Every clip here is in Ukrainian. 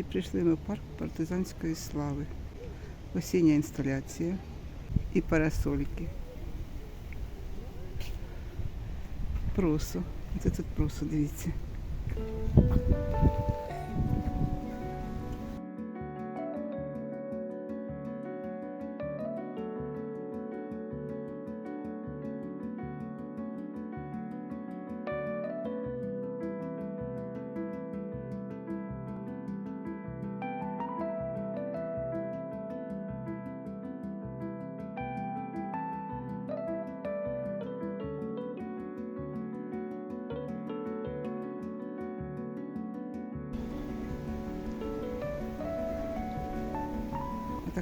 І прийшли ми в парк партизанської слави. Осіння інсталяція і парасольки. Просо. Це тут просо, дивіться.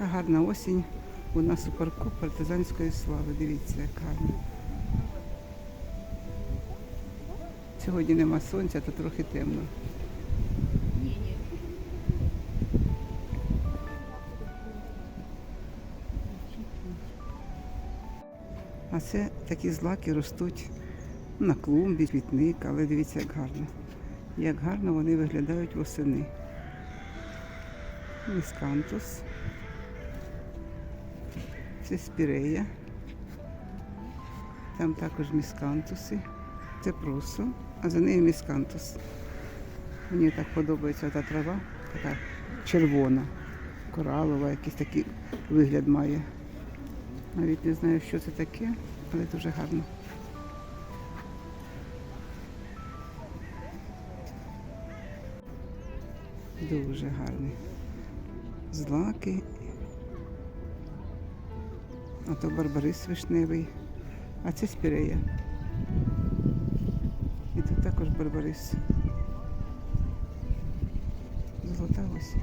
Така гарна осінь у нас у парку партизанської слави. Дивіться, як гарно. Сьогодні нема сонця, то трохи темно. А це такі злаки ростуть на клумбі, квітник, але дивіться, як гарно. Як гарно вони виглядають восени. Міскантус. Це спірея. Там також міскантуси. Це просо, а за нею міскантус. Мені так подобається та трава, така червона, коралова, якийсь такий вигляд має. Навіть не знаю, що це таке, але дуже гарно. Дуже гарний. Злаки. А то барбарис вишневий. А це спірея. І тут також барбарис. Золота осінь.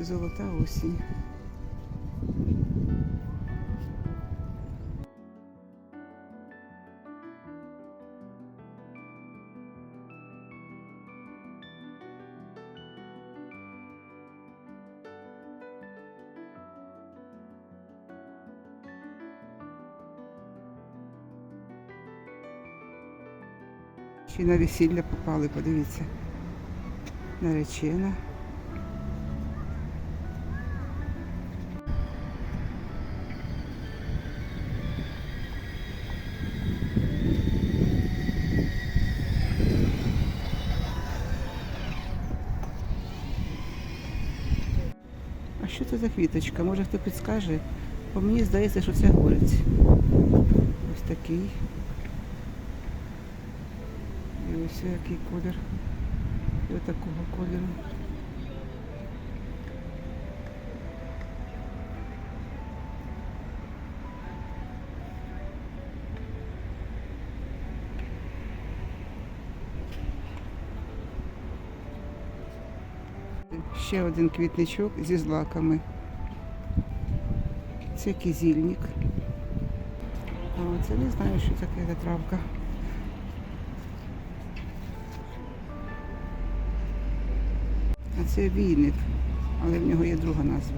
Золота осінь. Ще на весілля попали, подивіться. Наречена. А що це за квіточка? Може хто підскаже? Бо мені здається, що це горець. Ось такий. Ось який колір. Ось такого кольору. Ще один квітничок зі злаками. Це кізільник. А це не знаю, що таке за травка. А це війник, але в нього є друга назва.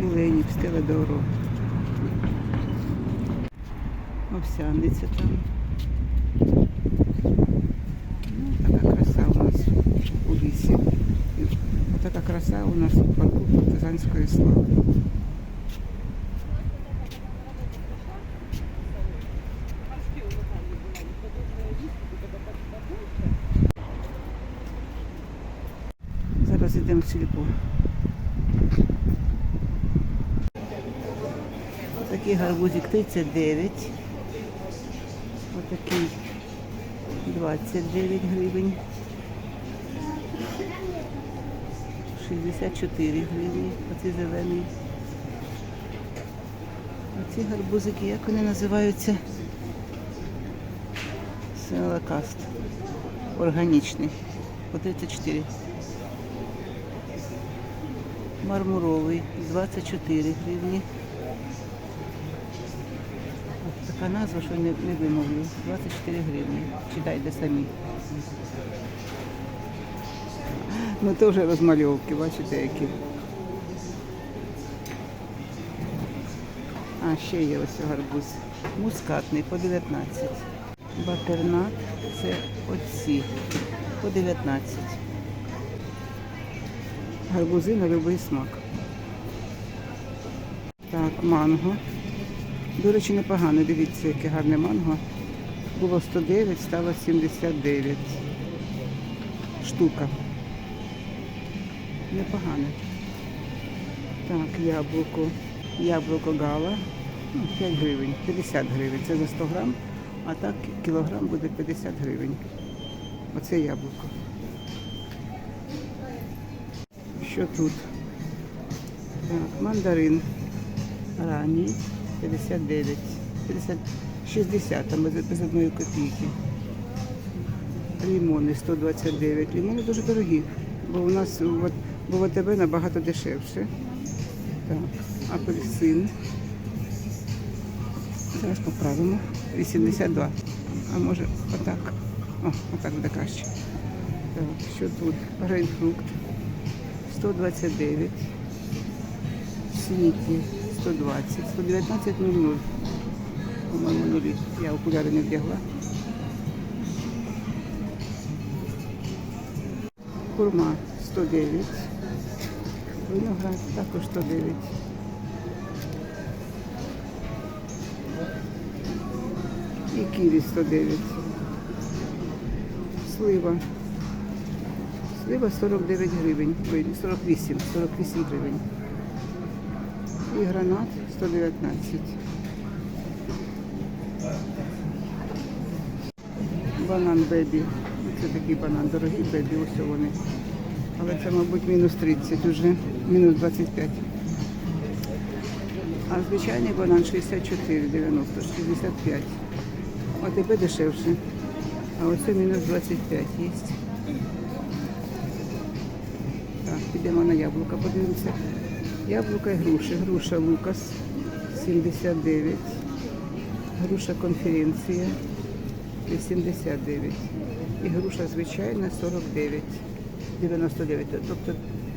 Міленів, Стеледоро. Овсяниця там. Ну, така краса у нас у лісі. Краса у нас у парку партизанської слави. Зараз йдемо в сільпо. Такий гарбузик 39. Отакий 29 гривень. 64 гривні, оці зелені. Оці гарбузики, як вони називаються? Селакаст. Органічний. По 34. Мармуровий 24 гривні. Така назва, що не, не вимовлю. 24 гривні. Читайте самі. Ну то вже розмальовки, бачите які. А, ще є ось гарбуз. Мускатний по 19. Батернат це оці по 19. Гарбузи на будь-який смак. Так, манго. До речі, непогано. Дивіться, яке гарне манго. Було 109, стало 79. Штука. Непогане. Так, яблуко. Яблуко гала. Ну, 5 гривень, 50 гривень. Це за 100 грам, а так кілограм буде 50 гривень. Оце яблуко. Що тут? Так, мандарин ранній 59, 50, 60, там без, одної копійки. Лімони 129. Лімони дуже дорогі, бо у нас в- бо в АТБ набагато дешевше. Так, апельсин. Зараз поправимо. 82. А може отак. О, отак буде краще. Так, що тут? Грейпфрукт 129. Сніки 120, 119 00. По-моєму, нулі. Я окуляри не вдягла. Курма 109. Виноград також 109. І ківі 109. Слива. Слива 49 гривень. Ой, 48, 48 гривень. І гранат 119. Банан бебі. Це такий банан, дорогий бебі, ось вони. Але це, мабуть, мінус 30 уже, мінус 25. А звичайний банан 64,90, 65. А тепер дешевше. А оце мінус 25 є. Так, підемо на яблука, подивимося. Яблука і груші. Груша Лукас 79. Груша конференція 89. І груша звичайна 49. 99, тобто,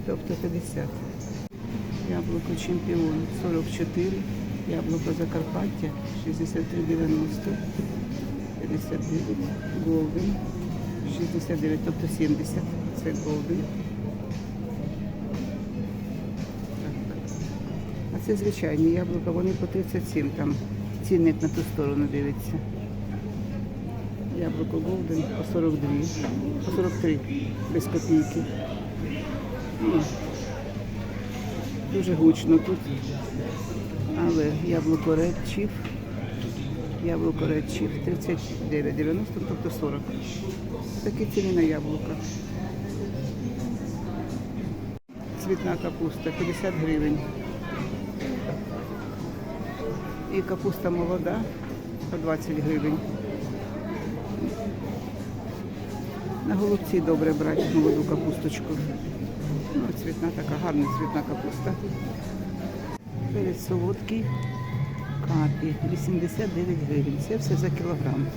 тобто 50. Яблуко чемпіон 44. Яблуко Закарпаття 63,90. 59. Голден 69, тобто 70. Це голден. А це звичайні яблука, вони по 37 там. Цінник на ту сторону дивиться. Яблуко Голден по 42, по 43 без копійки. Дуже гучно тут. Але яблуко Chief, яблуко Chief 39,90, тобто 40. Такі ціни на яблука. Цвітна капуста 50 гривень. І капуста молода по 20 гривень. На голубці добре брати молоду капусточку. Ну, цвітна така, гарна цвітна капуста. Перець солодкий, капі, 89 гривень. Це все за кілограм.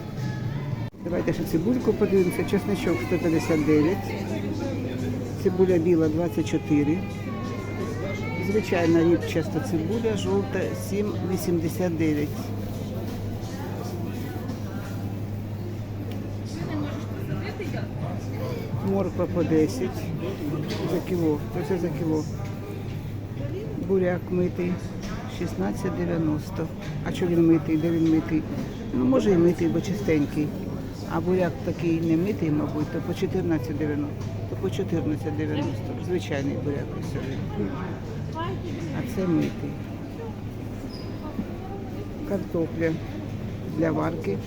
Давайте ще цибульку подивимося. Чесничок 159. Цибуля біла 24. Звичайна рібчаста цибуля, жовта 7,89. Морква по 10 за кіло. Це все за кіло. Буряк митий 16,90. А що він митий? Де він митий? Ну, може і митий, бо чистенький. А буряк такий не митий, мабуть, то по 14,90. То по 14,90. Звичайний буряк ось. А це митий. Картопля для варки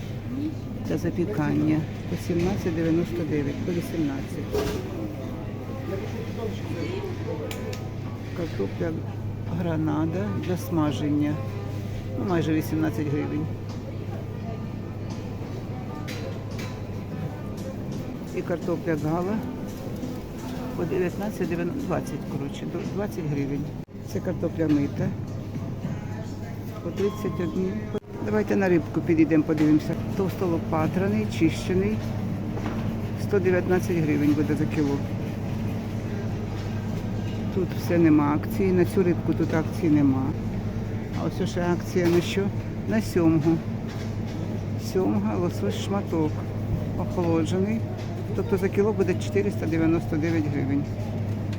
та запікання по 17,99, по 18. Картопля гранада для смаження. Ну, майже 18 гривень. І картопля гала по 19, 20, коротше, 20 гривень. Це картопля мита. По 31. Давайте на рибку підійдемо, подивимося. Товстолопатраний, чищений. 119 гривень буде за кіло. Тут все нема акції. На цю рибку тут акції нема. А ось ще акція на що? На сьомгу. Сьомга, лосось шматок. Охолоджений. Тобто за кіло буде 499 гривень.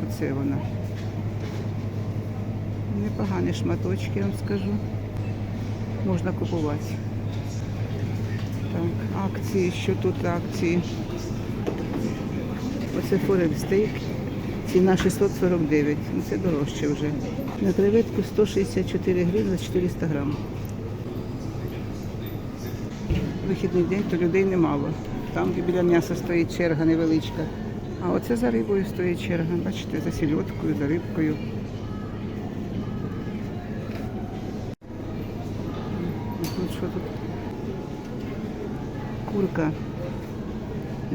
Оце вона. Непогані шматочки, я вам скажу. Можна купувати. Так, акції, що тут акції? Оце форель стейк. Ціна 649. Ну це дорожче вже. На креветку 164 гривні за 400 грам. Вихідний день, то людей немало. Там, де біля м'яса стоїть черга невеличка. А оце за рибою стоїть черга. Бачите, за сільоткою, за рибкою. І Тут що тут? Курка.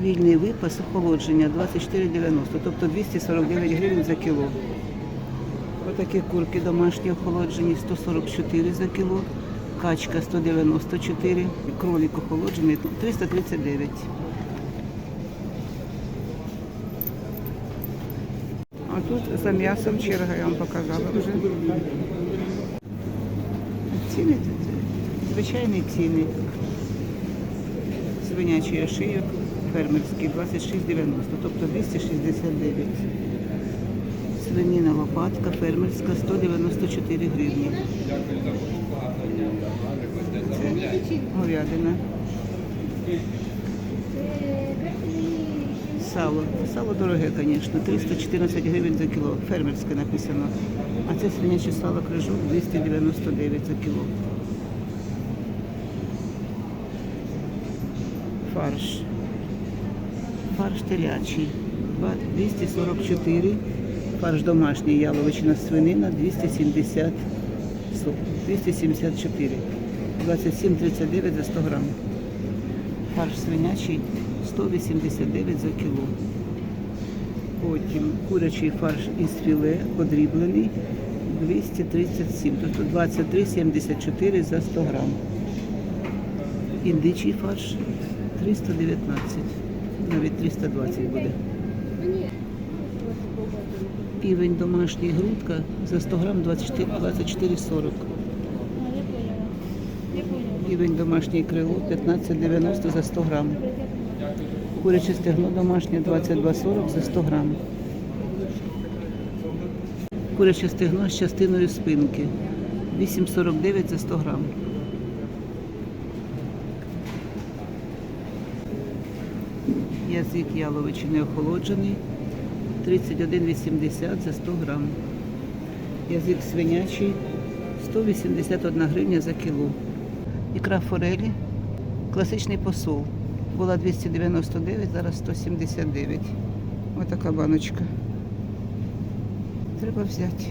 Вільний випас охолодження 24,90, тобто 249 гривень за кіло. Отакі курки домашні охолоджені 144 за кіло, качка 194, кролик охолоджений 339. А тут за м'ясом черга, я вам показала вже. Ціни звичайні ціни. Свинячий ошийок фермерський 26,90, тобто 269. Свинина лопатка фермерська 194 гривні. Це говядина. Сало. Сало дороге, звісно, 314 гривень за кіло. Фермерське написано. А це свиняче сало крижок 299 за кіло. Фарш. Фарш телячий. 244. Фарш домашній, яловичина свинина 270. 274. 27,39 за 100 грам. Фарш свинячий 189 за кіло. Потім курячий фарш із філе подріблений 237, тобто 23,74 за 100 грам. Індичий фарш 319, навіть 320 буде. Півень домашній грудка за 100 грам 24,40. Півень домашній крило 15,90 за 100 грам. Куряче стегно домашнє 22,40 за 100 грам. Куряче стегно з частиною спинки 8,49 за 100 грам. Язик яловичини охолоджений 31,80 за 100 грам. Язик свинячий 181 гривня за кіло. Ікра форелі, класичний посол. Була 299, зараз 179. Ось така баночка. Треба взяти.